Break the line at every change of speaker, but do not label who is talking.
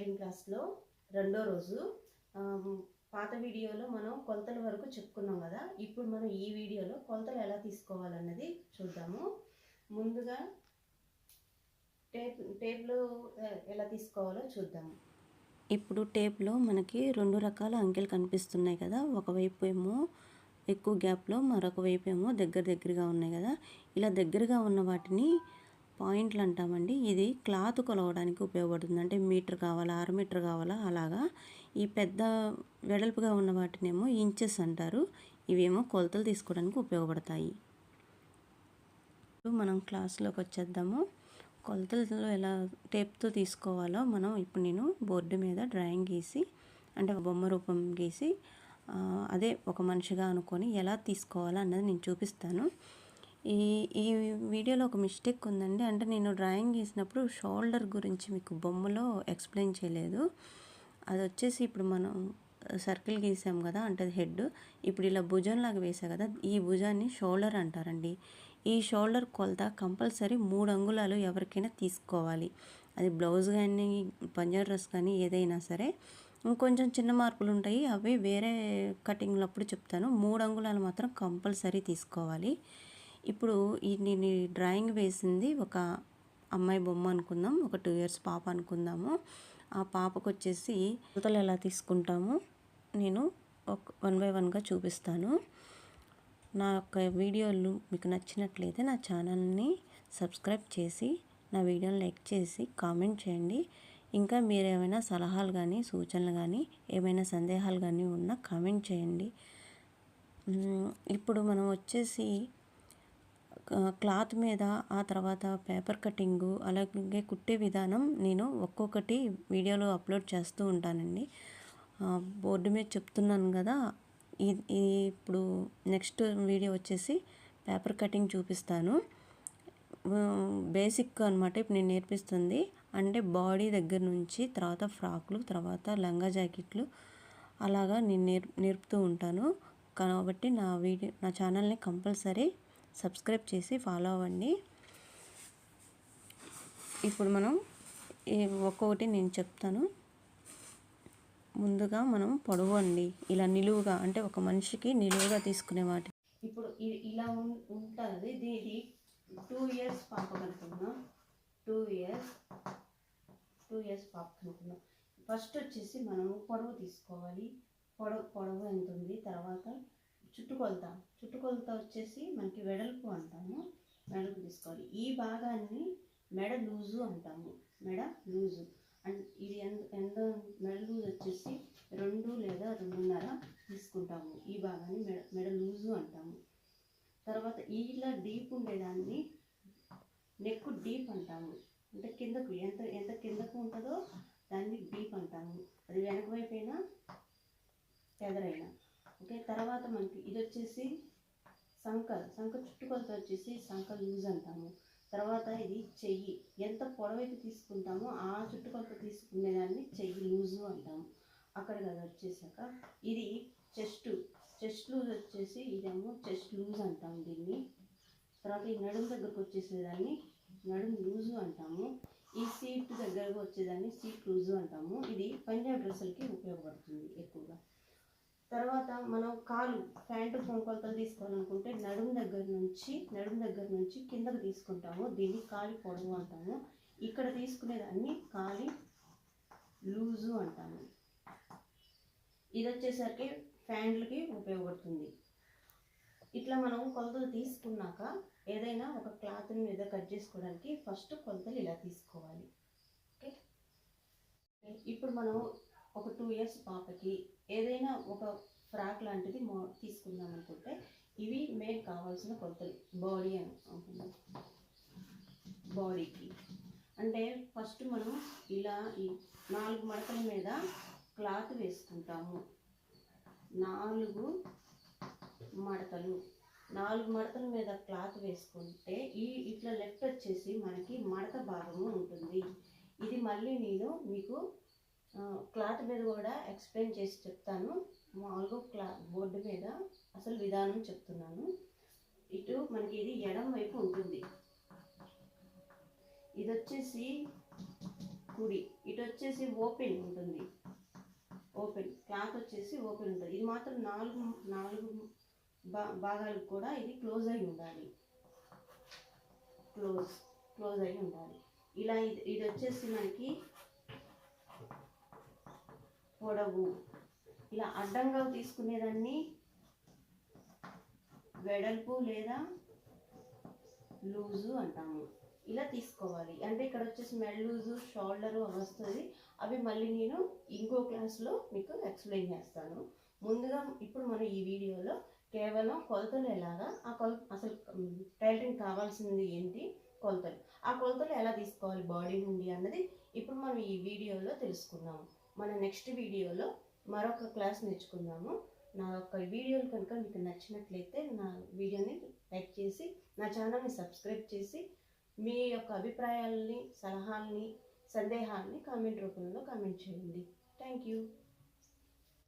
Tailoring క్లాస్లో రెండో రోజు. పాత వీడియోలో మనం కొలతల వరకు చెప్పుకున్నాం కదా ఇప్పుడు మనం ఈ వీడియోలో కొలతలు ఎలా తీసుకోవాలన్నది చూద్దాము. ముందుగా టేప్ టేప్లో ఎలా తీసుకోవాలో చూద్దాము.
ఇప్పుడు టేప్లో మనకి రెండు రకాల అంకెలు కనిపిస్తున్నాయి కదా ఒకవైపు ఏమో ఎక్కువ గ్యాప్లో మరొక వైపు ఏమో దగ్గర దగ్గరగా ఉన్నాయి కదా. ఇలా దగ్గరగా ఉన్న వాటిని పాయింట్లు అంటామండి ఇది క్లాత్ కొలవడానికి ఉపయోగపడుతుంది. అంటే మీటర్ కావాలా అర మీటర్ కావాలా అలాగా. ఈ పెద్ద వెడల్పుగా ఉన్న వాటినేమో ఇంచెస్ అంటారు. ఇవేమో కొలతలు తీసుకోవడానికి ఉపయోగపడతాయి. ఇప్పుడు మనం క్లాస్లోకి వచ్చేద్దాము కొలతలు ఎలా టేప్తో తీసుకోవాలో మనం ఇప్పుడు నేను బోర్డు మీద డ్రాయింగ్ గీసి అంటే బొమ్మ రూపం గీసి అదే ఒక మనిషిగా అనుకొని ఎలా తీసుకోవాలో అన్నది నేను చూపిస్తాను. ఈ ఈ వీడియోలో ఒక మిస్టేక్ ఉందండి. అంటే నేను డ్రాయింగ్ గీసినప్పుడు షోల్డర్ గురించి మీకు బొమ్మలో ఎక్స్ప్లెయిన్ చేయలేదు. అది వచ్చేసి ఇప్పుడు మనం సర్కిల్ గీసాం కదా అంటే హెడ్. ఇప్పుడు ఇలా భుజంలాగా వేసా కదా ఈ భుజాన్ని షోల్డర్ అంటారండి. ఈ షోల్డర్ కొలత కంపల్సరీ మూడు అంగుళాలు ఎవరికైనా తీసుకోవాలి. అది బ్లౌజ్ కానీ పంజాబ్ డ్రెస్ కానీ ఏదైనా సరే. ఇంకొంచెం చిన్న మార్పులు ఉంటాయి. అవి వేరే కటింగ్లప్పుడు చెప్తాను. మూడు అంగుళాలు మాత్రం కంపల్సరీ తీసుకోవాలి. ఇప్పుడు ఈ నేను డ్రాయింగ్ వేసింది ఒక అమ్మాయి బొమ్మ అనుకుందాం ఒక టూ ఇయర్స్ పాప అనుకుందాము. ఆ పాపకు వచ్చేసి కొలతలు ఎలా తీసుకుంటాము నేను ఒక వన్ బై వన్గా చూపిస్తాను. నా యొక్క వీడియోలు మీకు నచ్చినట్లయితే నా ఛానల్ని సబ్స్క్రైబ్ చేసి నా వీడియోని లైక్ చేసి కామెంట్ చేయండి. ఇంకా మీరు ఏమైనా సలహాలు కానీ సూచనలు కానీ ఏమైనా సందేహాలు కానీ ఉన్నా కామెంట్ చేయండి. ఇప్పుడు మనం వచ్చేసి క్లాత్ మీద ఆ తర్వాత పేపర్ కటింగు అలాగే కుట్టే విధానం నేను ఒక్కొక్కటి వీడియోలో అప్లోడ్ చేస్తూ ఉంటానండి. బోర్డు మీద చెప్తున్నాను కదా ఇప్పుడు నెక్స్ట్ వీడియో వచ్చేసి పేపర్ కటింగ్ చూపిస్తాను. బేసిక్ అనమాట ఇప్పుడు నేను నేర్పిస్తుంది. అంటే బాడీ దగ్గర నుంచి తర్వాత ఫ్రాక్లు తర్వాత లంగా జాకెట్లు అలాగా నేను నేర్ నేర్పుతూ ఉంటాను. కాబట్టి నా వీడియో నా ఛానల్ని కంపల్సరీ సబ్స్క్రైబ్ చేసి ఫాలో అవ్వండి. ఇప్పుడు మనం ఒక్కొక్కటి నేను చెప్తాను. ముందుగా మనం పొడవు అండి. ఇలా నిలువుగా అంటే ఒక మనిషికి నిలువుగా తీసుకునే వాటి
ఇప్పుడు ఇలా ఉం- ఉంటుంది. దీని టూ ఇయర్స్ పాప అనుకున్నాం టూ ఇయర్స్ టూ ఇయర్స్ పాప అనుకున్నాం ఫస్ట్ వచ్చేసి మనం పొడవు తీసుకోవాలి. పొడవు పొడవు ఎంత ఉంది? తర్వాత చుట్టుకొలత. చుట్టుకొలత వచ్చేసి మనకి వెడల్పు అంటాము. వెడల్పు తీసుకోవాలి. ఈ భాగాన్ని మెడ లూజు అంటాము. మెడ లూజు. అండ్ ఇది ఎంత మెడ లూజ్ వచ్చేసి రెండు లేదా రెండున్నర తీసుకుంటాము. ఈ భాగాన్ని మెడ మెడ లూజు అంటాము. తర్వాత ఇలా డీప్ ఉండేదాన్ని నెక్ డీప్ అంటాము. అంటే కిందకు ఎంత ఎంత కిందకు ఉంటుందో దాన్ని డీప్ అంటాము. అది వెనక వైపు అయినా ఎదరైనా. ఓకే తర్వాత మనకి ఇది వచ్చేసి సంక సంక చుట్టుకొలత వచ్చేసి సంక లూజ్ అంటాము. తర్వాత ఇది చెయ్యి ఎంత పొడవైతే తీసుకుంటామో ఆ చుట్టుకొలత తీసుకునేదాన్ని చెయ్యి లూజు అంటాము. అక్కడ కదా వచ్చేసాక ఇది చెస్ట్ చెస్ట్ లూజ్ వచ్చేసి ఇదేమో చెస్ట్ లూజ్ అంటాము దీన్ని. తర్వాత ఈ నడుము దగ్గరకు వచ్చేసేదాన్ని నడుము లూజు అంటాము. ఈ సీట్ దగ్గరకు వచ్చేదాన్ని సీట్ లూజు అంటాము. ఇది పంజాబ్ డ్రెస్సులకి ఉపయోగపడుతుంది ఎక్కువగా. తర్వాత మనం కాలు ప్యాంటు కొలతలు తీసుకోవాలనుకుంటే నడుము దగ్గర నుంచి నడుము దగ్గర నుంచి కిందకు తీసుకుంటాము. దీన్ని కాలి పొడవు అంటాము. ఇక్కడ తీసుకునేదాన్ని కాలి లూజు అంటాము. ఇది వచ్చేసరికి ఫ్యాండ్లకి ఉపయోగపడుతుంది. ఇట్లా మనం కొలతలు తీసుకున్నాక ఏదైనా ఒక క్లాత్ మీద కట్ చేసుకోవడానికి ఫస్ట్ కొలతలు ఇలా తీసుకోవాలి. ఓకే? ఇప్పుడు మనం ఒక టూ ఇయర్స్ పాపకి ఏదైనా ఒక ఫ్రాక్ లాంటిది మో తీసుకుందాం అనుకుంటే ఇవి మెయిన్ కావాల్సిన కొలతలు. బాడీ అని బాడీకి అంటే ఫస్ట్ మనం ఇలా ఈ నాలుగు మడతల మీద క్లాత్ వేసుకుంటాము. నాలుగు మడతలు. నాలుగు మడతల మీద క్లాత్ వేసుకుంటే ఈ ఇట్లా లెఫ్ట్ వచ్చేసి మనకి మడత భాగము ఉంటుంది. ఇది మళ్ళీ నేను మీకు క్లాత్ మీద కూడా ఎక్స్ప్లెయిన్ చేసి చెప్తాను. మామూలుగా క్లా బోర్డు మీద అసలు విధానం చెప్తున్నాను. ఇటు మనకి ఇది ఎడం వైపు ఉంటుంది. ఇది వచ్చేసి కుడి ఇటు వచ్చేసి ఓపెన్ ఉంటుంది. ఓపెన్ క్లాత్ వచ్చేసి ఓపెన్ ఉంటుంది. ఇది మాత్రం నాలుగు నాలుగు భా భాగాలకు కూడా ఇది క్లోజ్ అయి ఉండాలి. క్లోజ్ క్లోజ్ అయి ఉండాలి. ఇలా ఇది ఇది వచ్చేసి మనకి పొడవు. ఇలా అడ్డంగా తీసుకునేదాన్ని వెడల్పు లేదా లూజు అంటాము. ఇలా తీసుకోవాలి. అంటే ఇక్కడ వచ్చేసి మెడ్ లూజు షోల్డరు వస్తుంది. అవి మళ్ళీ నేను ఇంకో క్లాస్లో మీకు ఎక్స్ప్లెయిన్ చేస్తాను. ముందుగా ఇప్పుడు మనం ఈ వీడియోలో కేవలం కొలతలు ఎలాగా ఆ కొల అసలు టైలరింగ్ కావాల్సింది ఏంటి? కొలతలు. ఆ కొలతలు ఎలా తీసుకోవాలి? బాడీ నుండి అన్నది ఇప్పుడు మనం ఈ వీడియోలో తెలుసుకున్నాము మన నెక్స్ట్ వీడియోలో మరొక క్లాస్ నేర్చుకుందాము. నా యొక్క వీడియోలు కనుక మీకు నచ్చినట్లయితే నా వీడియోని లైక్ చేసి నా ఛానల్ని సబ్స్క్రైబ్ చేసి మీ యొక్క అభిప్రాయాలని సలహాలని సందేహాలని కామెంట్ రూపంలో కామెంట్ చేయండి. Thank you